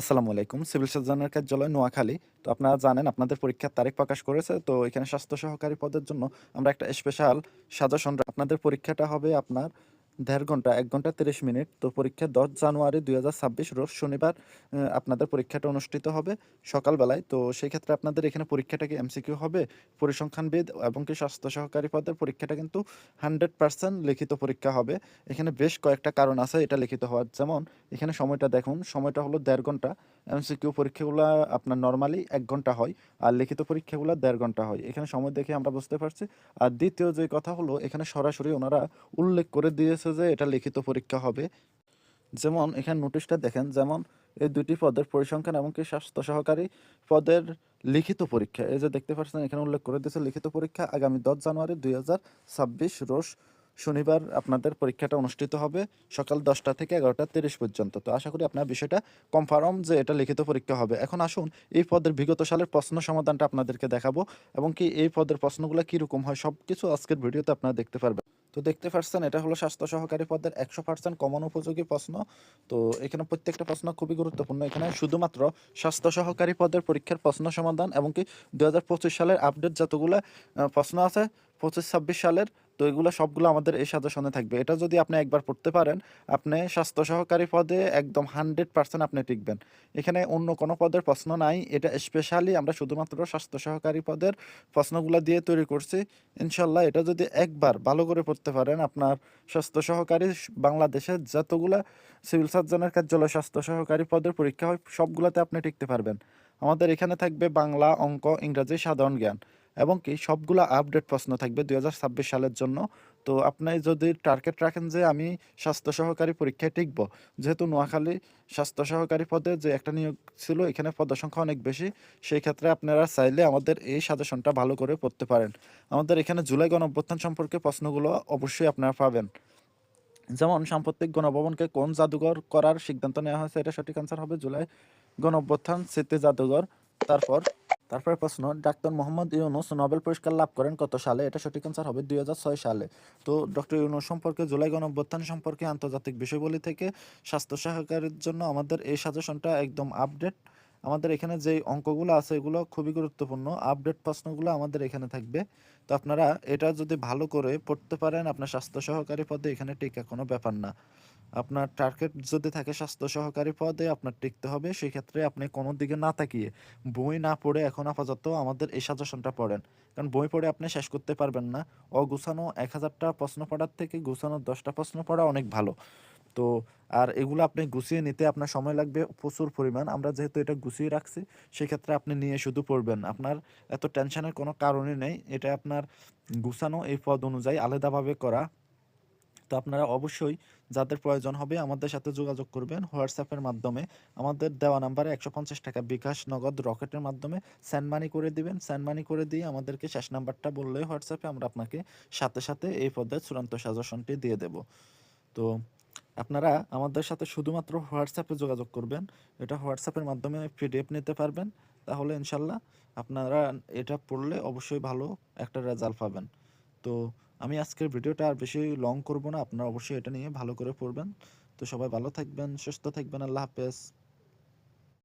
আসসালামু আলাইকুম। সিভিল সার্জনের কার্যালয় নোয়াখালী। তো আপনারা জানেন, আপনাদের পরীক্ষার তারিখ প্রকাশ করেছে। তো এখানে স্বাস্থ্য সহকারী পদের জন্য আমরা একটা স্পেশাল সাজেশন আপনাদের পরীক্ষাটা হবে আপনার দেড় ঘণ্টা, এক ঘণ্টা, তিরিশ মিনিট। তো পরীক্ষা দশ জানুয়ারি দুই হাজার ছাব্বিশ রোজ শনিবার আপনাদের পরীক্ষাটা অনুষ্ঠিত হবে সকালবেলায়। তো সেই ক্ষেত্রে আপনাদের এখানে পরীক্ষাটা কি এমসিকিউ হবে? পরিসংখ্যানবিদ এবং কি স্বাস্থ্য সহকারী পদের পরীক্ষাটা কিন্তু হান্ড্রেড পার্সেন্ট লিখিত পরীক্ষা হবে। এখানে বেশ কয়েকটা কারণ আছে এটা লিখিত হওয়ার। যেমন, এখানে সময়টা দেখুন, সময়টা হলো দেড় ঘণ্টা। এমসিকিউ পরীক্ষাগুলো আপনার নর্মালি এক ঘণ্টা হয় আর লিখিত পরীক্ষাগুলো দেড় ঘণ্টা হয়। এখানে সময় দেখে আমরা বুঝতে পারছি। আর দ্বিতীয় যে কথা হলো, এখানে সরাসরি ওনারা উল্লেখ করে দিয়েছে যে এটা লিখিত পরীক্ষা হবে। যেমন এখানে নোটিশটা দেখেন, যেমন এই দুটি পদের পরিসংখ্যান এবং কি স্বাস্থ্য সহকারী পদের লিখিত পরীক্ষা। এই যে দেখতে পাচ্ছেন, এখানে উল্লেখ করে দিয়েছে লিখিত পরীক্ষা আগামী দশ জানুয়ারি দুই হাজার ছাব্বিশ রোজ শনিবার আপনাদের পরীক্ষাটা অনুষ্ঠিত হবে সকাল দশটা থেকে এগারোটা তিরিশ পর্যন্ত। তো আশা করি আপনার বিষয়টা কনফার্ম যে এটা লিখিত পরীক্ষা হবে। এখন আসুন এই পদের বিগত সালের প্রশ্ন সমাধানটা আপনাদেরকে দেখাবো এবং কি এই পদের প্রশ্নগুলো কীরকম হয় সব কিছু আজকের ভিডিওতে আপনারা দেখতে পারবেন। তো দেখতে পাচ্ছেন এটা হলো স্বাস্থ্য সহকারী পদের একশো পার্সেন্ট কমন উপযোগী প্রশ্ন। তো এখানে প্রত্যেকটা প্রশ্ন খুবই গুরুত্বপূর্ণ। এখানে শুধুমাত্র স্বাস্থ্য সহকারী পদের পরীক্ষার প্রশ্ন সমাধান এবং কি দু হাজার পঁচিশ সালের আপডেট যতগুলো প্রশ্ন আছে, পঁচিশ ছাব্বিশ সালের তো এগুলো সবগুলো আমাদের এই সাজেশনে থাকবে। এটা যদি আপনি একবার পড়তে পারেন, আপনি স্বাস্থ্য সহকারী পদে একদম হান্ড্রেড পার্সেন্ট আপনি টিকবেন। এখানে অন্য কোনো পদের প্রশ্ন নাই, এটা স্পেশালি আমরা শুধুমাত্র স্বাস্থ্য সহকারী পদের প্রশ্নগুলো দিয়ে তৈরি করছি। ইনশাল্লাহ এটা যদি একবার ভালো করে পড়তে পারেন, আপনার স্বাস্থ্য সহকারী বাংলাদেশের যতগুলা সিভিল সার্জনের কার্যালয় স্বাস্থ্য সহকারী পদের পরীক্ষা হয়, সবগুলোতে আপনি টিকতে পারবেন। আমাদের এখানে থাকবে বাংলা, অঙ্ক, ইংরাজি, সাধারণ জ্ঞান। এবং কি সবগুলো আপডেট প্রশ্ন থাকবে দু হাজার ছাব্বিশ সালের জন্য। তো আপনি যদি টার্গেট রাখেন যে আমি স্বাস্থ্য সহকারী পরীক্ষায় টিকবো, যেহেতু নোয়াখালী স্বাস্থ্য সহকারী পদে যে একটা নিয়োগ ছিল, এখানে পদসংখ্যা অনেক বেশি, সেই ক্ষেত্রে আপনারা চাইলে আমাদের এই সাজেশনটা ভালো করে পড়তে পারেন। আমাদের এখানে জুলাই গণ অভ্যুত্থান সম্পর্কে প্রশ্নগুলো অবশ্যই আপনারা পাবেন। যেমন, সাম্প্রতিক গণভবনকে কোন জাদুঘর করার সিদ্ধান্ত নেওয়া হয়েছে, এটা সঠিক আনসার হবে জুলাই গণ অভ্যুত্থান স্মৃতি জাদুঘর। তারপর তারপরে প্রশ্ন, ডাক্তার মোহাম্মদ ইউনুস নোবেল পুরস্কার লাভ করেন কত সালে? এটা সঠিক আনসার হবে দুই হাজার ছয় সালে। তো ডক্টর ইউনুস সম্পর্কে, জুলাই গণ অভ্যুত্থান সম্পর্কে আন্তর্জাতিক বিষয়গুলি থেকে স্বাস্থ্য সহকারের জন্য আমাদের এই সাজেশনটা একদম আপডেট আমাদের এখানে যে অঙ্কগুলো আছে, এগুলো খুবই গুরুত্বপূর্ণ। আপডেট প্রশ্নগুলো আমাদের এখানে থাকবে। তো আপনারা এটা যদি ভালো করে পড়তে পারেন, আপনার স্বাস্থ্য সহকারী পদে এখানে টিকা কোনো ব্যাপার না। আপনার টার্গেট যদি থাকে স্বাস্থ্য সহকারী পদে, আপনার টিকতে হবে। সেই ক্ষেত্রে আপনি কোনো দিকে না তাকিয়ে বই না পড়ে এখন আপাতত আমাদের এই সাজেশনটা পড়েন। কারণ বই পড়ে আপনি শেষ করতে পারবেন না। অগুছানো এক হাজারটা প্রশ্ন পড়ার থেকে গুছানো দশটা প্রশ্ন পড়া অনেক ভালো। তো আর এগুলো আপনি গুছিয়ে নিতে আপনার সময় লাগবে প্রচুর পরিমাণ। আমরা যেহেতু এটা গুছিয়ে রাখছি, সেক্ষেত্রে আপনি নিয়ে শুধু পড়বেন। আপনার এত টেনশনের কোনো কারণই নেই। এটা আপনার গুছানো এই পদ অনুযায়ী আলাদাভাবে করা। তো আপনারা অবশ্যই যাদের প্রয়োজন হবে আমাদের সাথে যোগাযোগ করবেন হোয়াটসঅ্যাপের মাধ্যমে। আমাদের দেওয়া নাম্বারে একশো পঞ্চাশ টাকা বিকাশ নগদ রকেটের মাধ্যমে সেন্ড মানি করে দিবেন। সেন্ড মানি করে দিয়ে আমাদেরকে শেষ নাম্বারটা বললে হোয়াটসঅ্যাপে আমরা আপনাকে সাথে সাথে এই পদের চূড়ান্ত সাজেশনটি দিয়ে দেব। তো আপনারা আমাদের সাথে শুধুমাত্র হোয়াটসঅ্যাপে যোগাযোগ করবেন। এটা হোয়াটসঅ্যাপের মাধ্যমে পিডিএফ নিতে পারবেন। তাহলে ইনশাল্লাহ আপনারা এটা পড়লে অবশ্যই ভালো একটা রেজাল্ট পাবেন। তো আমি আজকের ভিডিওটা আর বেশি লং করব না। আপনারা অবশ্যই এটা নিয়ে ভালো করে পড়বেন। তো সবাই ভালো থাকবেন, সুস্থ থাকবেন। আল্লাহ হাফেজ।